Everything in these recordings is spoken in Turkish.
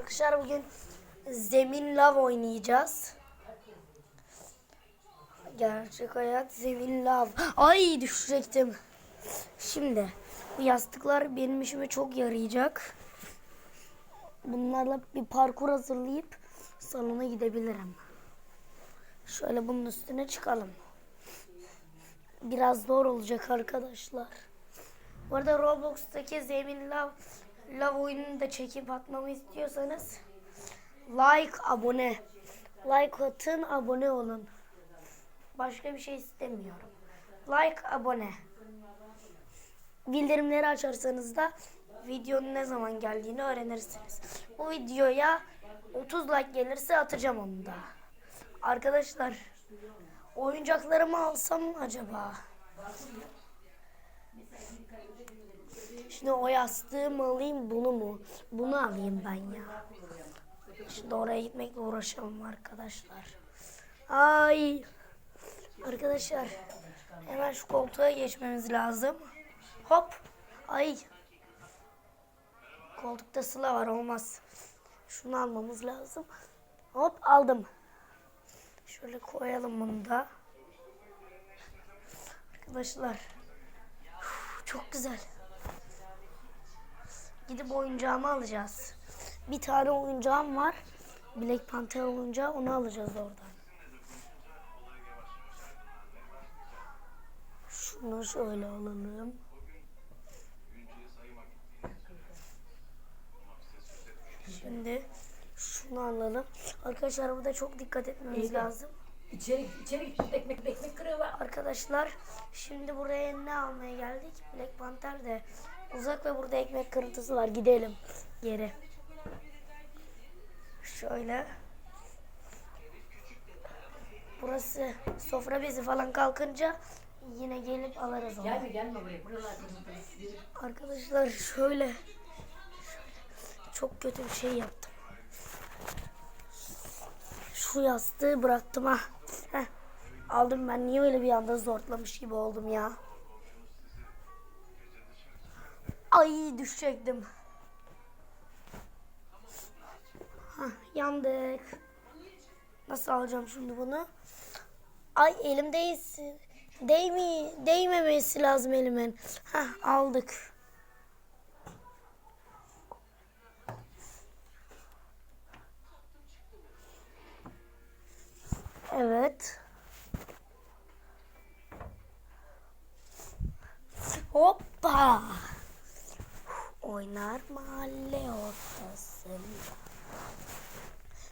Arkadaşlar bugün zemin lav oynayacağız. Gerçek hayat zemin lav. Ay düşecektim. Şimdi bu yastıklar benim işime çok yarayacak. Bunlarla bir parkur hazırlayıp salona gidebilirim. Şöyle bunun üstüne çıkalım. Biraz zor olacak arkadaşlar. Bu arada Roblox'taki Zemin Lav, Lav oyununu da çekip atmamı istiyorsanız like, abone. Like atın, abone olun. Başka bir şey istemiyorum. Like, abone. Bildirimleri açarsanız da videonun ne zaman geldiğini öğrenirsiniz. Bu videoya 30 like gelirse atacağım onu da. Arkadaşlar oyuncaklarımı alsam acaba? Şimdi o yastığı alayım bunu mu? Bunu alayım ben ya. Şimdi oraya gitmekle uğraşamam arkadaşlar. Ay. Arkadaşlar hemen şu koltuğa geçmemiz lazım. Hop. Ay. Koltukta sıla var olmaz. Şunu almamız lazım. Hop aldım. Şöyle koyalım bunu da. Arkadaşlar. Çok güzel. Gidip oyuncağımı alacağız. Bir tane oyuncağım var. Black Panther oyuncağı onu alacağız oradan. Şunu şöyle alalım. Şimdi şunu alalım. Arkadaşlar burada çok dikkat etmemiz İyi. lazım. İçeri, içeri gittik ekmek ekmek kırıyorlar. Arkadaşlar şimdi buraya ne almaya geldik? Black Panther de uzak ve burada ekmek kırıntısı var. Gidelim geri. Şöyle. Burası sofra bezi falan kalkınca yine gelip alırız onu. Gelme gelme buraya. Buralar Arkadaşlar şöyle, şöyle çok kötü bir şey yaptım. Şu yastığı bıraktım ha. Heh, aldım ben niye öyle bir anda zorlamış gibi oldum ya. Ay düşecektim. Hah, yandık. Nasıl alacağım şimdi bunu? Ay elim değilsin. Değmi, değmemesi lazım elimin. Hah aldık. Evet. Hoppa. Oynar mahalle ortasında.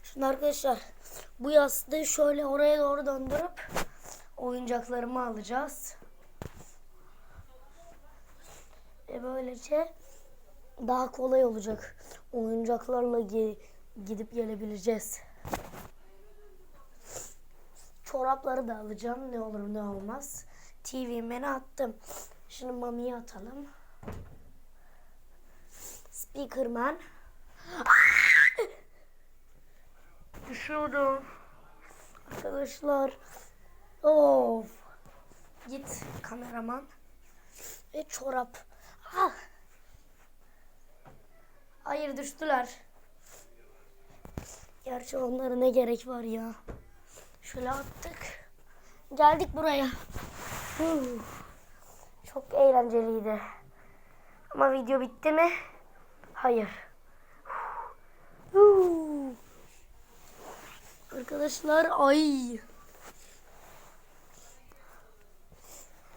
Şimdi arkadaşlar bu yastığı şöyle oraya doğru döndürüp oyuncaklarımı alacağız. Ve böylece daha kolay olacak. Oyuncaklarla ge- gidip gelebileceğiz. Çorapları da alacağım. Ne olur ne olmaz. TV'meni attım. Şimdi mamiyi atalım. Speakerman. Düşüyordum. Arkadaşlar. Of. Git kameraman. Ve çorap. Ah. Hayır düştüler. Gerçi onlara ne gerek var ya. Şöyle attık. Geldik buraya. Çok eğlenceliydi. Ama video bitti mi? Hayır. Arkadaşlar ay.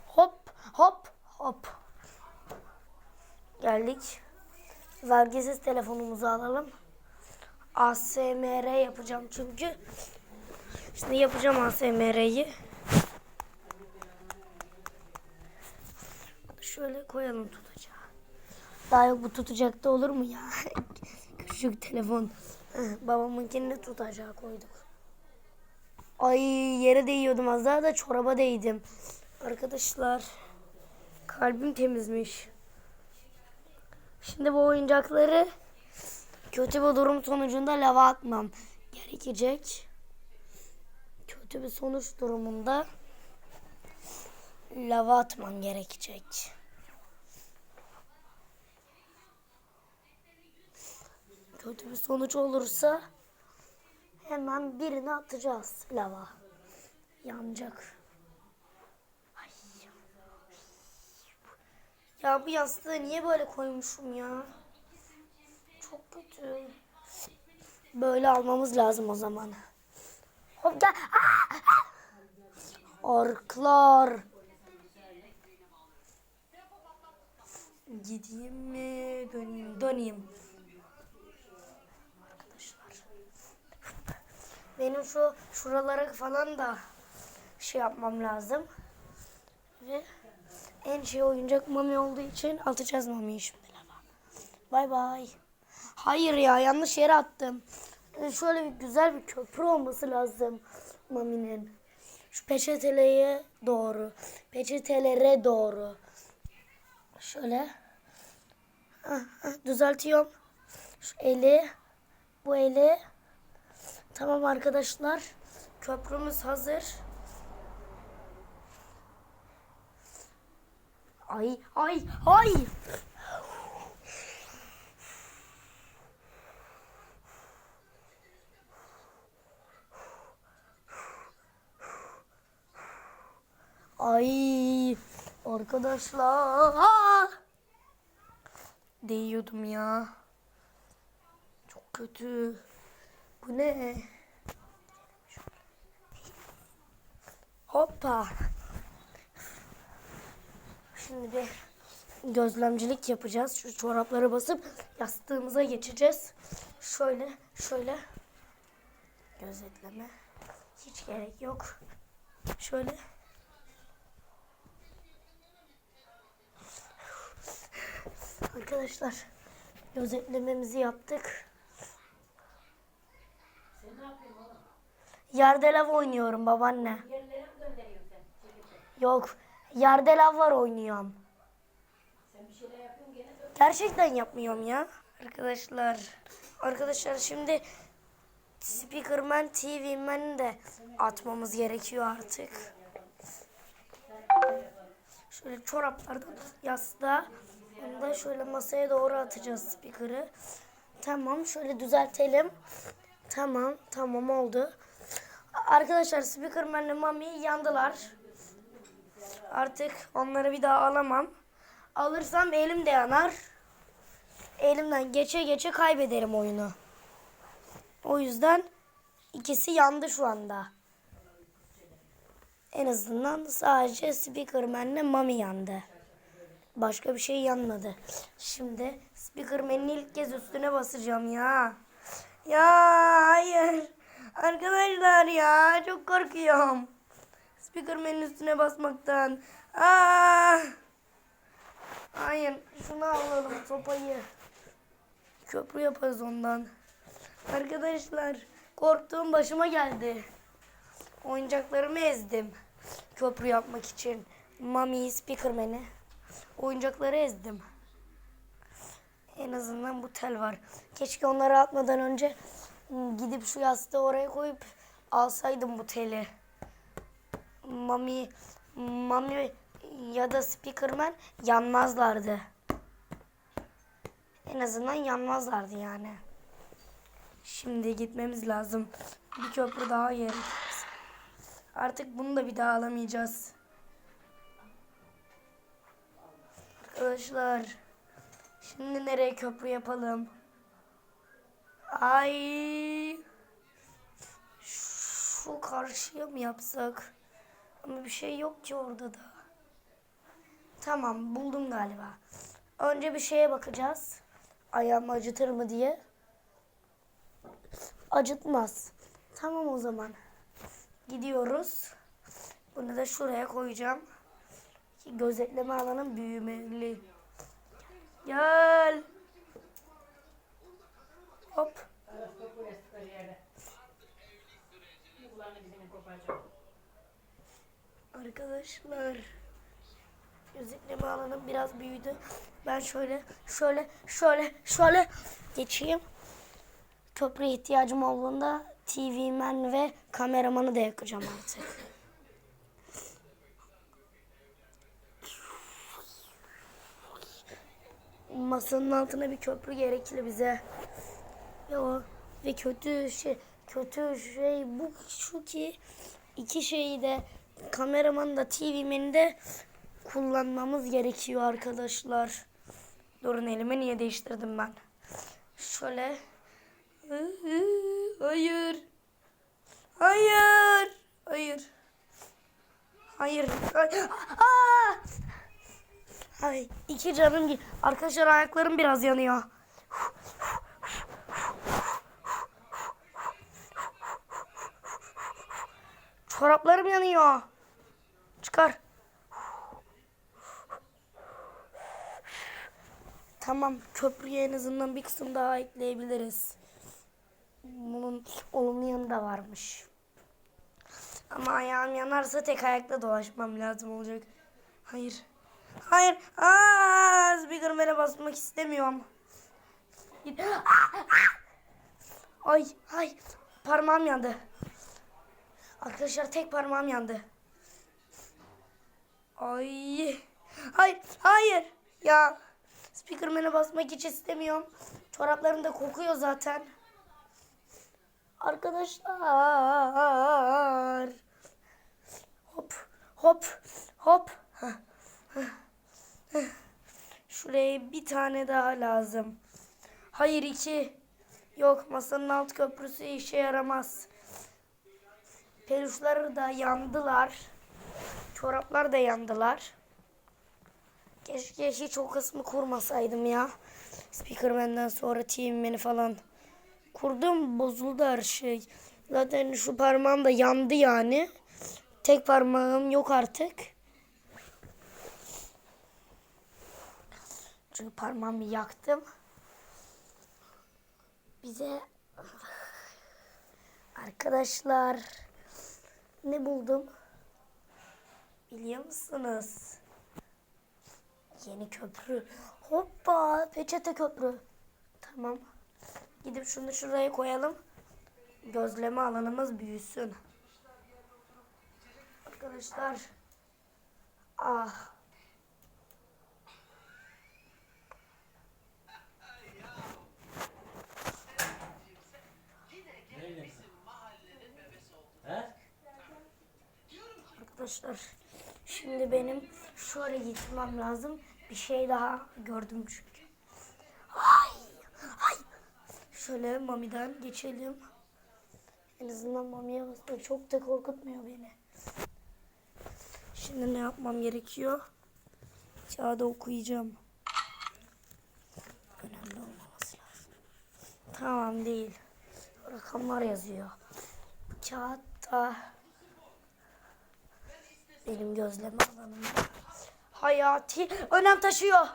Hop hop hop. Geldik. Vergisiz telefonumuzu alalım. ASMR yapacağım çünkü. Şimdi yapacağım ASMR'yi. Şöyle koyalım tutacağı. Daha yok bu tutacakta olur mu ya? Küçük telefon. Babamınkini de tutacağı koyduk. Ay yere değiyordum az daha da çoraba değdim. Arkadaşlar kalbim temizmiş. Şimdi bu oyuncakları kötü bir durum sonucunda lava atmam gerekecek. Kötü bir sonuç durumunda lava atmam gerekecek. Kötü bir sonuç olursa hemen birini atacağız lava. Yanacak. Ay. Ya bu yastığı niye böyle koymuşum ya? Çok kötü. Böyle almamız lazım o zaman. Hop gel. Aa! Arklar. Gideyim mi? Döneyim. Döneyim. Benim şu şuralara falan da şey yapmam lazım. Ve en şey oyuncak mami olduğu için atacağız mamiyi şimdi lava. Bay bay. Hayır ya yanlış yere attım. Ee, Şöyle bir güzel bir köprü olması lazım maminin. Şu peçeteleye doğru. Peçetelere doğru. Şöyle. Ah, ah, düzeltiyorum. Şu eli. Bu eli. Tamam arkadaşlar. Köprümüz hazır. Ay ay ay. Ay arkadaşlar. Aa! Değiyordum ya. Çok kötü. Bu ne? Hoppa. Şimdi bir gözlemcilik yapacağız. Şu çorapları basıp yastığımıza geçeceğiz. Şöyle, şöyle. Gözetleme. Hiç gerek yok. Şöyle. Arkadaşlar gözetlememizi yaptık. Sen ne yapıyorsun oğlum? Yerde lav oynuyorum babaanne. Yerlere mi gönderiyorsun sen? Çekil. Yok yerde lav var oynuyorum. Sen bir şeyler yapıyorsun gene dön. Gerçekten yapmıyorum ya. Arkadaşlar. Arkadaşlar şimdi Speakerman TV Man'i de atmamız gerekiyor artık. Şöyle çoraplardan yastığa onu da şöyle masaya doğru atacağız speaker'ı. Tamam şöyle düzeltelim. Tamam tamam oldu. Arkadaşlar Speakerman'le Mami yandılar. Artık onları bir daha alamam. Alırsam elim de yanar. Elimden geçe geçe kaybederim oyunu. O yüzden ikisi yandı şu anda. En azından sadece Speakerman'le Mami yandı. Başka bir şey yanmadı. Şimdi Speakerman'in ilk kez üstüne basacağım ya. Ya hayır. Arkadaşlar ya çok korkuyorum. Speakerman'in üstüne basmaktan. Aa! Hayır şunu alalım sopayı. Köprü yaparız ondan. Arkadaşlar korktuğum başıma geldi. Oyuncaklarımı ezdim. Köprü yapmak için. Mami, Speakerman'i. Oyuncakları ezdim. En azından bu tel var. Keşke onları atmadan önce ım, gidip şu yastığı oraya koyup alsaydım bu teli. Mami, Mami ya da Speakerman yanmazlardı. En azından yanmazlardı yani. Şimdi gitmemiz lazım. Bir köprü daha yeriz. Artık bunu da bir daha alamayacağız. Arkadaşlar. Şimdi nereye köprü yapalım? Ay. Şu karşıya mı yapsak? Ama bir şey yok ki orada da. Tamam buldum galiba. Önce bir şeye bakacağız. Ayağım acıtır mı diye. Acıtmaz. Tamam o zaman. Gidiyoruz. Bunu da şuraya koyacağım. Ki gözetleme alanım büyümeli. Bizim koparacak. Arkadaşlar. Gözetleme alanım biraz büyüdü. Ben şöyle, şöyle, şöyle, şöyle geçeyim. Köprüye ihtiyacım olduğunda TV Man ve kameramanı da yakacağım artık. Masanın altına bir köprü gerekli bize. Ve o ve kötü şey kötü şey bu şu ki iki şeyi de kameramanı da TV menü de kullanmamız gerekiyor arkadaşlar. Durun elimi niye değiştirdim ben? Şöyle. Hayır. Hayır. Hayır. Hayır. Hayır. Aa! Ay, iki canım gi- Arkadaşlar ayaklarım biraz yanıyor. Çoraplarım yanıyor. Çıkar. Tamam köprüye en azından bir kısım daha ekleyebiliriz. Bunun olumlu yanı da varmış. Ama ayağım yanarsa tek ayakla dolaşmam lazım olacak. Hayır. Hayır. Aa, speaker'e basmak istemiyorum. Ay, ay. Parmağım yandı. Arkadaşlar tek parmağım yandı. Ay. Hayır, hayır. Ya speaker'e basmak hiç istemiyorum. Çoraplarım da kokuyor zaten. Arkadaşlar. Hop, hop, hop. Hah. Şuraya bir tane daha lazım. Hayır iki. Yok masanın alt köprüsü işe yaramaz. Peluşları da yandılar. Çoraplar da yandılar. Keşke hiç o kısmı kurmasaydım ya. Speakerman'dan sonra Teamman'i falan kurdum bozuldu her şey. Zaten şu parmağım da yandı yani. Tek parmağım yok artık. Çünkü parmağımı yaktım. Bize arkadaşlar ne buldum? Biliyor musunuz? Yeni köprü. Hoppa peçete köprü. Tamam. Gidip şunu şuraya koyalım. Gözleme alanımız büyüsün. Arkadaşlar. Ah. Arkadaşlar şimdi benim şöyle gitmem lazım. Bir şey daha gördüm çünkü. Ay, ay. Şöyle mamiden geçelim. En azından mamiye basmak çok da korkutmuyor beni. Şimdi ne yapmam gerekiyor? Kağıda okuyacağım. Önemli olmaması lazım. Tamam değil. Rakamlar yazıyor. Kağıtta benim gözleme alanım. Hayati önem taşıyor.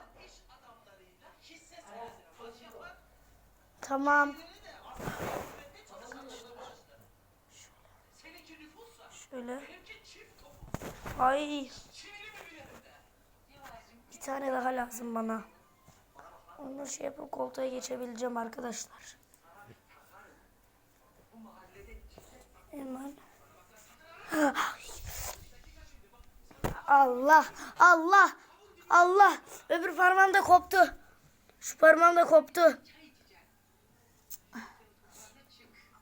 Tamam. Şöyle. Ay. Bir tane daha lazım bana. Onu şey yapıp koltuğa geçebileceğim arkadaşlar. Hemen. Allah, Allah, Allah. Öbür parmağım da koptu. Şu parmağım da koptu.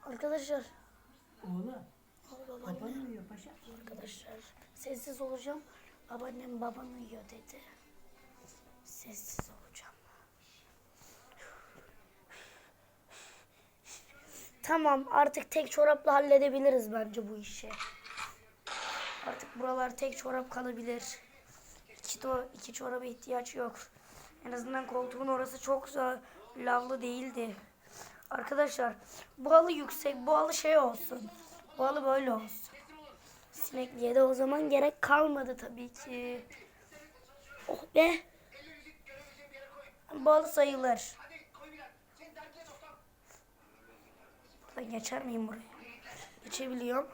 Arkadaşlar, Oğlum. Baban uyuyor paşa. arkadaşlar sessiz olacağım. Babaannem baban uyuyor dedi. Sessiz olacağım. Tamam artık tek çorapla halledebiliriz bence bu işi. Artık buralar tek çorap kalabilir. İki, to iki çoraba ihtiyaç yok. En azından koltuğun orası çok lavlı değildi. Arkadaşlar bu halı yüksek, bu halı şey olsun. Bu halı böyle olsun. Sinekliğe de o zaman gerek kalmadı tabii ki. Oh be. Bu halı sayılır. Buradan geçer miyim buraya? Geçebiliyorum.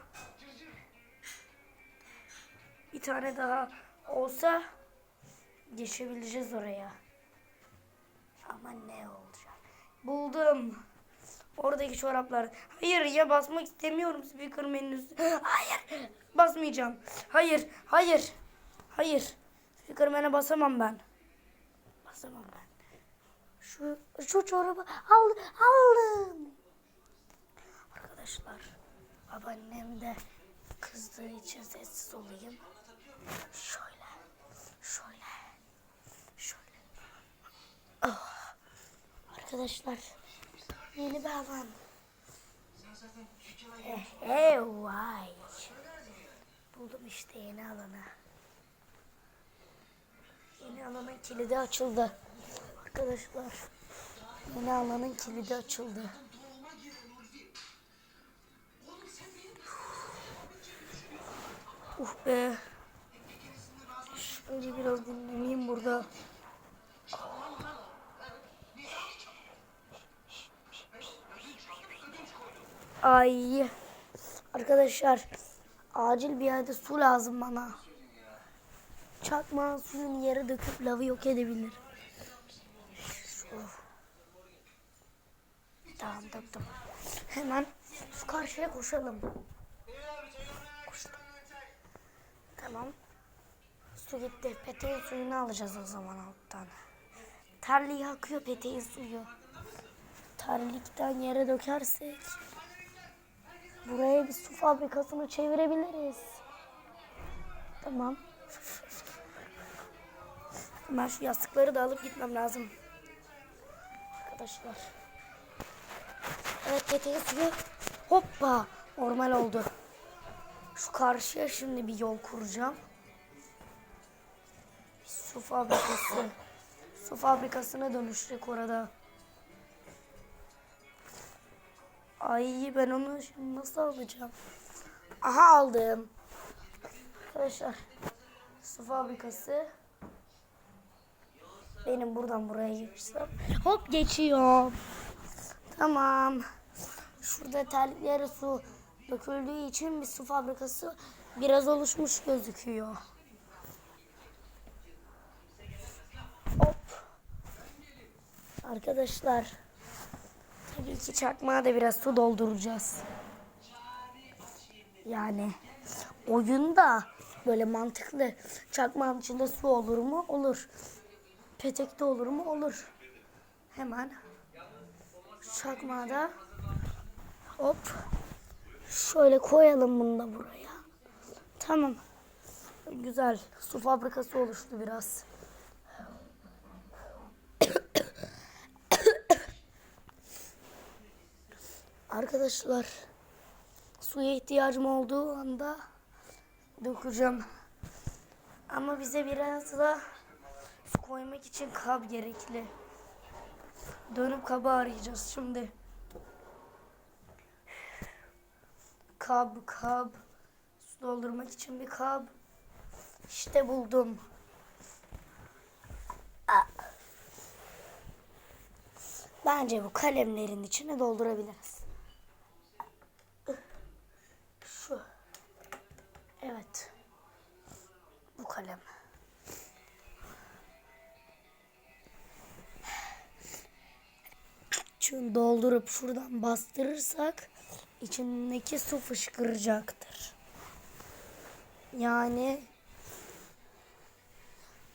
Bir tane daha olsa geçebileceğiz oraya. Ama ne olacak? Buldum. Oradaki çoraplar. Hayır ya basmak istemiyorum speaker menüsü. Hayır. Basmayacağım. Hayır. Hayır. Hayır. Speaker menüne basamam ben. Basamam ben. Şu, şu çorabı al, aldım. Arkadaşlar babaannem de kızdığı için sessiz olayım. Şöyle, şöyle, şöyle. Ah. Arkadaşlar yeni bir alan. Eh, eh, vay. Buldum işte yeni alanı. Yeni alanın kilidi açıldı. Arkadaşlar yeni alanın kilidi açıldı. Uh be. Şöyle biraz dinleneyim burada. Ay. Arkadaşlar acil bir yerde su lazım bana. Çakma suyun yere döküp lavı yok edebilir. Şu. Tamam tamam. Hemen şu karşıya koşalım. Koştum. Tamam. Su gitti. Peteğin suyunu alacağız o zaman alttan. Terliği akıyor peteğin suyu. Terlikten yere dökersek buraya bir su fabrikasını çevirebiliriz. Tamam. Ben şu yastıkları da alıp gitmem lazım. Arkadaşlar. Evet peteğin suyu hoppa normal oldu. Şu karşıya şimdi bir yol kuracağım. Su fabrikası. Su fabrikasına dönüşecek orada. Ay ben onu şimdi nasıl alacağım? Aha aldım. Arkadaşlar su fabrikası. Benim buradan buraya geçsem. Hop geçiyor. Tamam. Şurada terliklere su döküldüğü için bir su fabrikası biraz oluşmuş gözüküyor. Arkadaşlar. Tabii ki çakmağa da biraz su dolduracağız. Yani oyunda böyle mantıklı çakmağın içinde su olur mu? Olur. Petekte olur mu? Olur. Hemen çakmağı da hop şöyle koyalım bunu da buraya. Tamam. Güzel. Su fabrikası oluştu biraz. Arkadaşlar suya ihtiyacım olduğu anda dökeceğim. Ama bize biraz da su koymak için kab gerekli. Dönüp kabı arayacağız şimdi. Kab, kab. Su doldurmak için bir kab. İşte buldum. Bence bu kalemlerin içine doldurabiliriz. Şunu doldurup şuradan bastırırsak içindeki su fışkıracaktır. Yani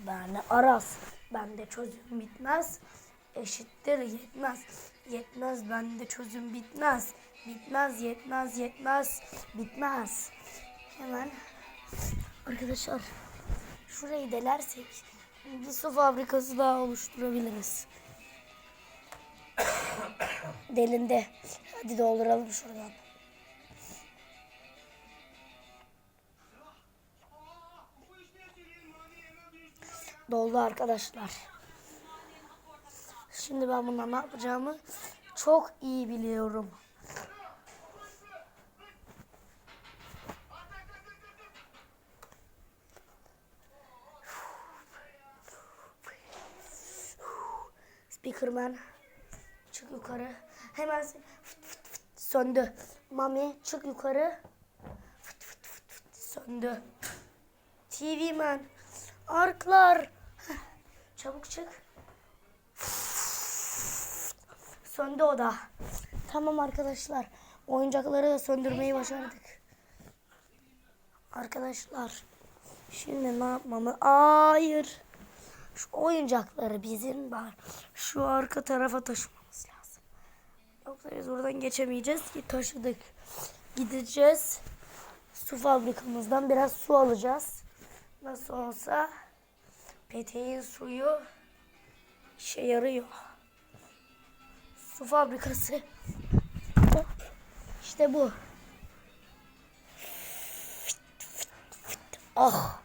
yani Aras bende çözüm bitmez eşittir yetmez. Yetmez bende çözüm bitmez. Bitmez yetmez yetmez bitmez. Hemen arkadaşlar şurayı delersek bir su fabrikası daha oluşturabiliriz delinde hadi dolduralım şuradan doldu arkadaşlar. Şimdi ben bundan ne yapacağımı çok iyi biliyorum. Speakerman çık yukarı. Hemen fıt fıt fıt söndü. Mami çık yukarı. Fıt fıt fıt fıt söndü. TV man. Arklar. Çabuk çık. Söndü o da. Tamam arkadaşlar. Oyuncakları da söndürmeyi başardık. Arkadaşlar. Şimdi ne yapmamı? Hayır. Şu oyuncakları bizim var. Şu arka tarafa lazım. Yoksa biz oradan geçemeyeceğiz ki taşıdık. Gideceğiz. Su fabrikamızdan biraz su alacağız. Nasıl olsa peteğin suyu işe yarıyor. Su fabrikası. İşte bu. Ah.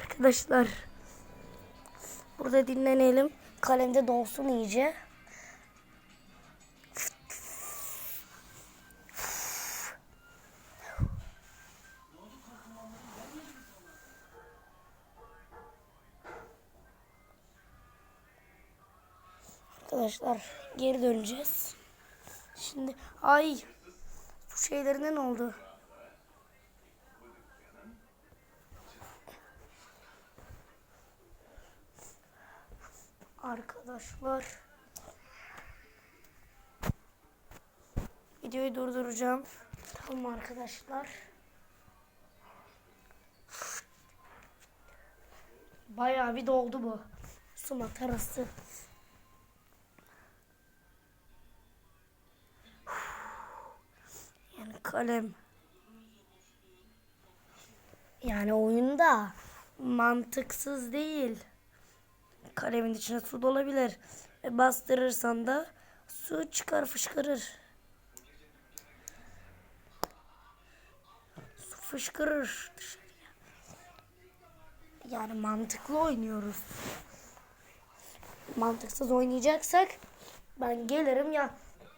Arkadaşlar. Burada dinlenelim. Kalemde donsun iyice. Arkadaşlar geri döneceğiz. Şimdi ay su şeylerine ne oldu? Arkadaşlar videoyu durduracağım. Tamam arkadaşlar. Bayağı bir doldu bu. Su matarası. Yani kalem. Yani oyunda mantıksız değil. Kalemin içine su dolabilir. E bastırırsan da su çıkar fışkırır. Su fışkırır dışarıya. Yani mantıklı oynuyoruz. Mantıksız oynayacaksak ben gelirim ya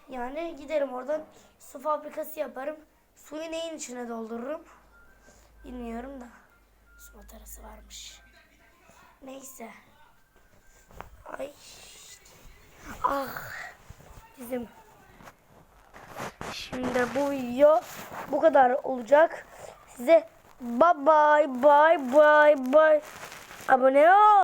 yani giderim oradan su fabrikası yaparım. Suyu neyin içine doldururum? Bilmiyorum da. Su matarası varmış. Neyse. Ay. Ah. Bizim. Şimdi bu video bu kadar olacak. Size bye bye bye bye bye. Abone ol.